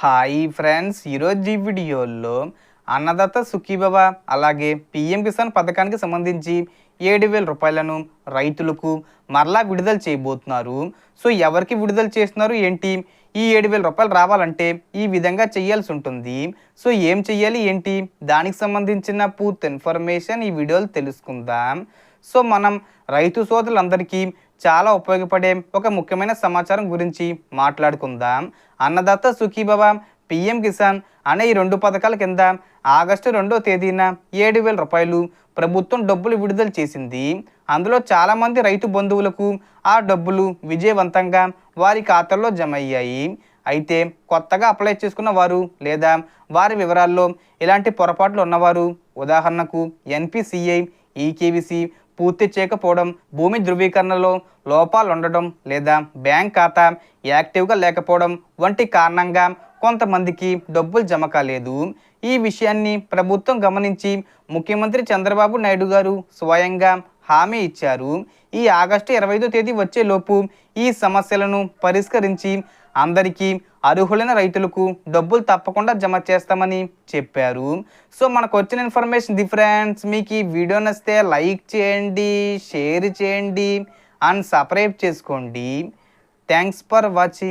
Hi friends ఈరోజు ఈ వీడియోలో అన్నదాత సుఖీబాబా అలాగే పిఎం కిసాన్ పథకానికి సంబంధించి ఏడు వేల రూపాయలను రైతులకు మరలా విడుదల చేయబోతున్నారు. సో ఎవరికి విడుదల చేస్తున్నారు ఏంటి? ఈ ఏడు వేల రూపాయలు రావాలంటే ఈ విధంగా చేయాల్సి ఉంటుంది. సో ఏం చేయాలి ఏంటి? దానికి సంబంధించిన పూర్తి ఇన్ఫర్మేషన్ ఈ వీడియోలో తెలుసుకుందాం. సో మనం రైతు సోదరులందరికీ చాలా ఉపయోగపడే ఒక ముఖ్యమైన సమాచారం గురించి మాట్లాడుకుందాం. అన్నదాత సుఖీభవ పిఎం కిసాన్ అనే ఈ రెండు పథకాల కింద ఆగస్టు రెండో తేదీన ఏడు వేల రూపాయలు ప్రభుత్వం డబ్బులు విడుదల చేసింది. అందులో చాలామంది రైతు బంధువులకు ఆ డబ్బులు విజయవంతంగా వారి ఖాతాల్లో జమ అయ్యాయి. అయితే కొత్తగా అప్లై చేసుకున్న వారు లేదా వారి వివరాల్లో ఇలాంటి పొరపాట్లు ఉన్నవారు ఉదాహరణకు ఎన్పిసిఐ ఈకేవీసీ పూర్తి చేయకపోవడం భూమి ధృవీకరణలో లోపాలు ఉండడం లేదా బ్యాంక్ ఖాతా యాక్టివ్గా లేకపోవడం వంటి కారణంగా కొంతమందికి డబ్బులు జమ కాలేదు. ఈ విషయాన్ని ప్రభుత్వం గమనించి ముఖ్యమంత్రి చంద్రబాబు నాయుడు గారు స్వయంగా హామీ ఇచ్చారు. ఈ ఆగస్టు ఇరవై ఐదో తేదీ వచ్చేలోపు ఈ సమస్యలను పరిష్కరించి అందరికీ అర్హులైన రైతులకు డబ్బులు తప్పకుండా జమ చేస్తామని చెప్పారు. సో మనకు వచ్చిన ఇన్ఫర్మేషన్ డిఫరెన్స్ మీకు ఈ వీడియో నచ్చితే లైక్ చేయండి షేర్ చేయండి అండ్ సబ్స్క్రైబ్ చేసుకోండి. Thanks for watching.